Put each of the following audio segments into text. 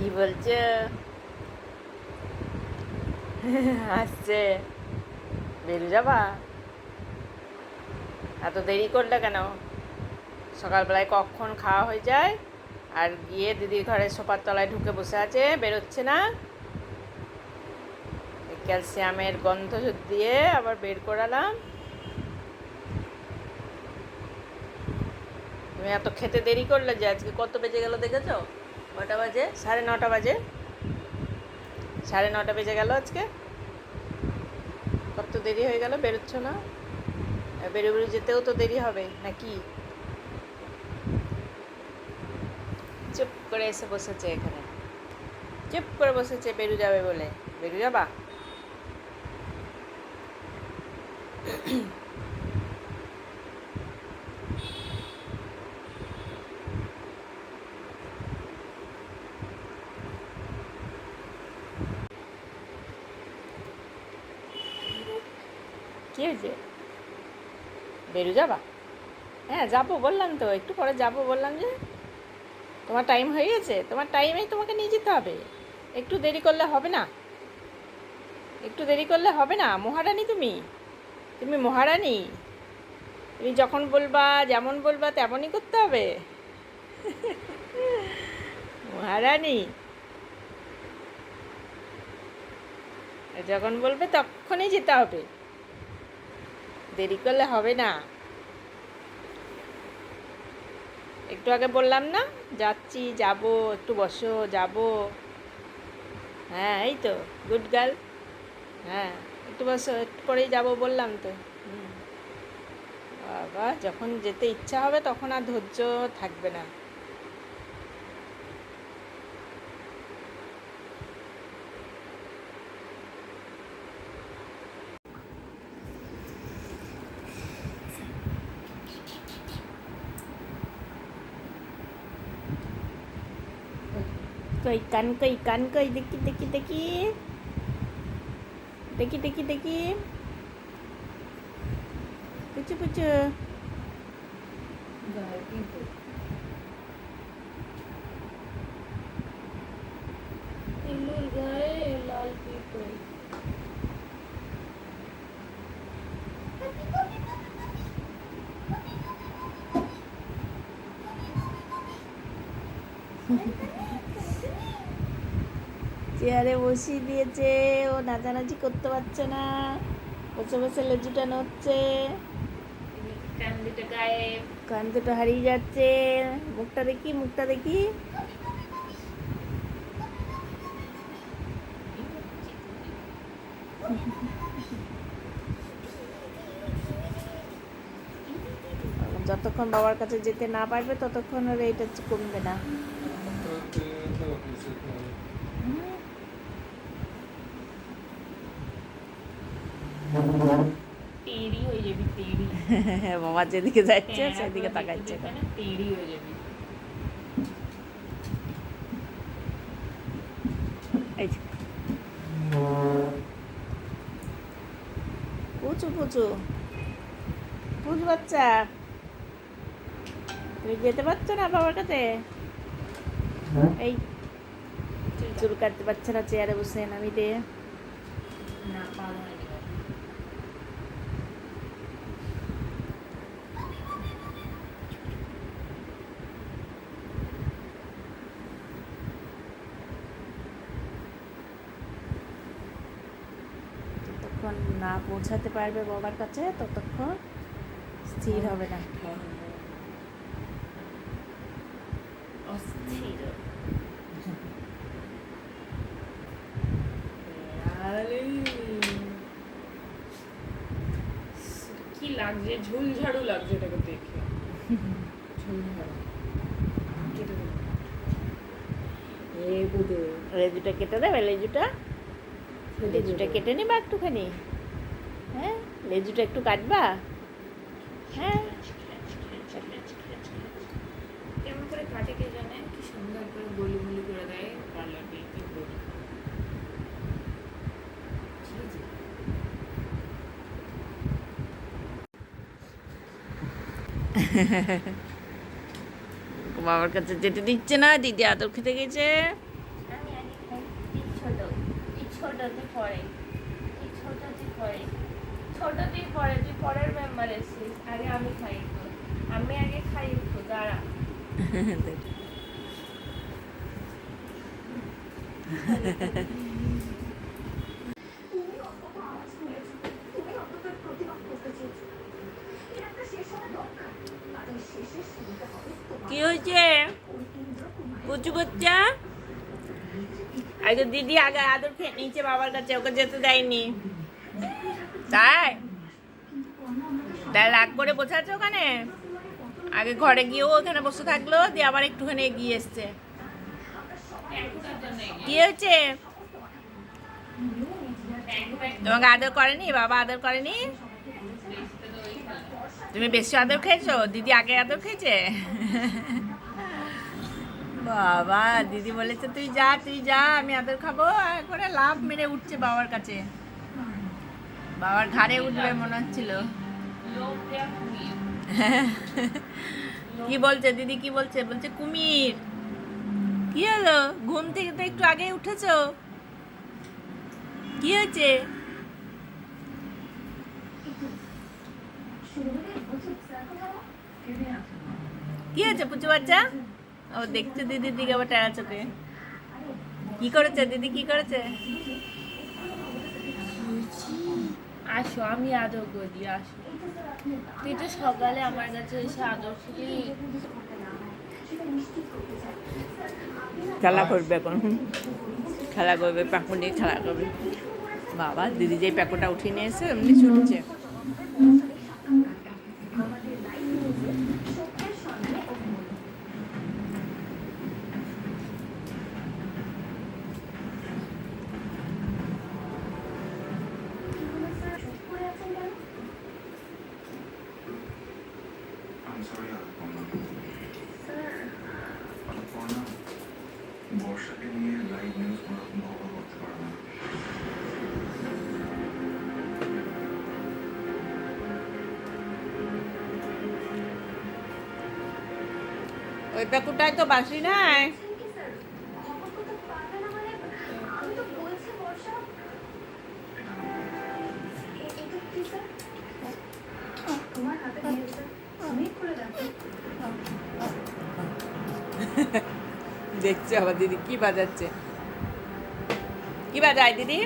কি বলছো? আসছে। বেরু যাবা? এত দেরি করলে কেন? সকালবেলায় কখন খাওয়া হয়ে যায়? আর গিয়ে দিদির ঘরে সোপার তলায় ঢুকে বসে আছে, বেরোচ্ছে না? ক্যালসিয়ামের গন্ধ দিয়ে আবার বের করালাম। তুমি এত খেতে দেরি করলে যে আজকে কত বেজে গেল দেখেছ? কটা বাজে সাড়ে নটা বাজে। সাড়ে নটা বেজে গেল আজকে। কত দেরি হয়ে গেল বেরোচ্ছ না? বেরো বেরো যেতেও তো দেরি হবে নাকি? চুপ করে এসে বসেছে এখানে। চুপ করে বসেছে বেরু যাবে বলে। বেরু যাবা? কি হয়েছে? বেরু যাবা? হ্যাঁ যাব, বললাম তো, একটু পরে যাব, বললাম যে তোমার টাইম হয়ে গেছে, তোমার টাইমেই তোমাকে নিয়ে যেতে হবে। একটু দেরি করলে হবে না। একটু দেরি করলে হবে না, মহারানী তুমি? তুমি মহারানী? তুমি যখন বলবা, যেমন বলবা, তেমনই করতে হবে। মহারানী? যখন বলবে তখনই যেতে হবে। দেরি করলে হবে না। একটু আগে বললাম না, যাচ্ছি, যাব, একটু বসো, যাব। হ্যাঁ এই তো গুড গার্ল হ্যাঁ একটু বসো, একটু পরেই যাব বললাম তো। বাবা, যখন যেতে ইচ্ছা হবে তখন আর ধৈর্য থাকবে না। কই কান কই কান কই দেখি দেখি দেখি দেখি দেখি দেখি পুচু পুচু ইন্দুর গায়ে লাল পিঁপড়ে চেয়ারে বসিয়ে দিয়েছে। ও নাচানাচি করতে পারছে না। বসে বসে লেজুটা নড়ছে। কান দুটো গায়ে। কান দুটো হারিয়ে যাচ্ছে। মুখটা দেখি মুখটা দেখি। যতক্ষণ বাবার কাছে যেতে না পারবে ততক্ষণ ওর এইটা কমবে না। তেড়ি হয়ে যাবি তেড়ি বাবা যেদিকে যাচ্ছে হ্যাঁ, সেদিকে তাকাচ্ছে। তেড়ি হয়ে যাবি। এই পুচু পুচু। বাচ্চা। তুমি যেতে পারছ না বাবার কাছে? এই। চুল কাটতে পারছে না চেয়ারে বসে নামি দে না পাওয়া যতক্ষণ না পৌঁছাতে পারবে বাবার কাছে ততক্ষণ স্থির হবে না। অস্থির। কি লাগছে? ঝুলঝাড়ু লাগছে এটাকে দেখে। ঝুলঝাড়ু। কেটে দেবো। এই বুধু লেজুটা কেটে দেবে লেজুটা লেজুটা কেটে নিবা একটুখানি। হ্যাঁ লেজুটা একটু কাটবা। হ্যাঁ। কেমন করে কাটে কে জানে? কি সুন্দর করে গলি গলি করে দেয় পার্লার দিয়ে কি বলি বাবার কাছে যেতে দিচ্ছে না দিদি আদর খেতে গেছে। ছোটটি পরে তুই পরে তুই পরের মেম্বার এসছিস আগে আমি খাই একটু আমি আগে খাই একটু দাঁড়া। কি হয়েছে? কুচু বাচ্চা? আগে দিদি আগে আদর খেয়ে নিয়েছে বাবার কাছে, ওকে যেতে দেয়নি। তাই? তাই রাগ করে বসে আছে ওখানে? আগে ঘরে গিয়েও ওখানে বসে থাকল, দিয়ে আবার একটুখানি এগিয়ে এসছে। কি হয়েছে? তোমাকে আদর করেনি? বাবা আদর করেনি? তুমি বেশি আদর খেয়েছো? দিদি আগে আদর খেয়েছে? বাবা, দিদি বলেছে, তুই যা তুই যা, আমি আদর খাব। করে লাভ মেরে উঠছে বাবার কাছে। বাবার ঘাড়ে উঠবে মনে হচ্ছিল। কি বলছে দিদি, কি বলছে? বলছে, কুমির, কি হলো? ঘুম থেকে তো একটু আগে উঠেছো? কি হয়েছে? কি হয়েছে, পুচু বাচ্চা? ও দেখছে দিদির দিকে আবার টেরা চোখে। কি করেছে? দিদি কি করেছে? আসো আমি আদর করি আসো। তুই তো সকালে আমার কাছে এসে আদর করলি। খেলা করবে এখন। খেলা করবে প্যাকু নিয়ে খেলা করবে। বাবা দিদি যে প্যাকুটা উঠিয়ে নিয়ে এসে এমনি ছুটছে। ওই প্যাকুটায় তো বাসি নাই। দেখছে আবার দিদি কি বাজাচ্ছে? কি বাজায় দিদি?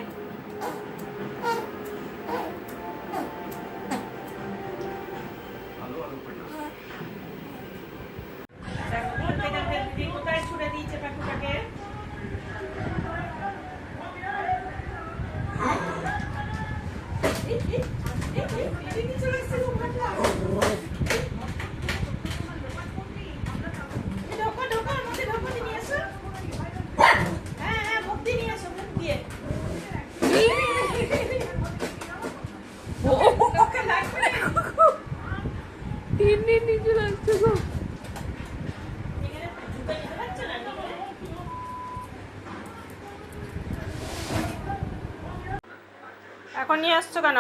এখন নিয়ে আসছো কেন?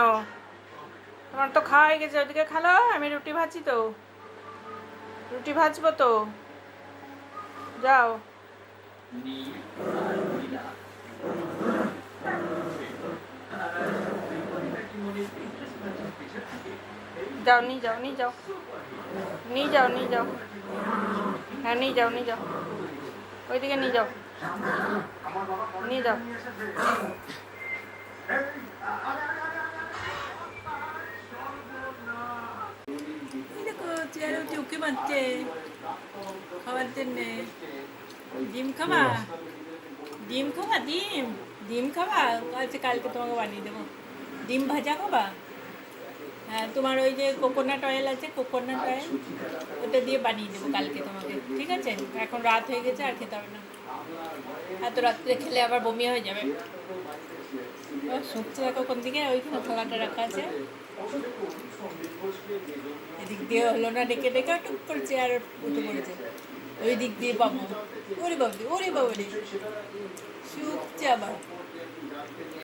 তোমার তো খাওয়া হয়ে গেছে, ওদিকে খালো? আমি রুটি ভাজি তো। রুটি ভাজবো তো। যাও। যাও, নিয়ে যাও নিয়ে যাও। নিয়ে যাও নিয়ে যাও। হ্যাঁ নিয়ে যাও নিয়ে যাও। ওইদিকে নিয়ে যাও। নিয়ে যাও। মারছে জন্যে ডিম ডিম ডিম ডিম কালকে তোমাকে বানিয়ে দেবো ডিম ভাজা হ্যাঁ তোমার ওই যে কোকোনাট অয়েল আছে কোকোনাট অয়েল ওটা দিয়ে বানিয়ে দেবো কালকে তোমাকে ঠিক আছে? এখন রাত হয়ে গেছে, আর খেতে হবে না। এত রাত্রে খেলে আবার বমি হয়ে যাবে। সবজি দেখো কোন দিকে? ওইখানে থালাটা রাখা আছে। এদিক দিয়ে হলো না ডেকে ডেকে টুক করে চেয়ার উঠে পড়েছে। ওই দিক দিয়ে পাবো ওরে বাবু ওরে বাবু রে। শুকছে আবার।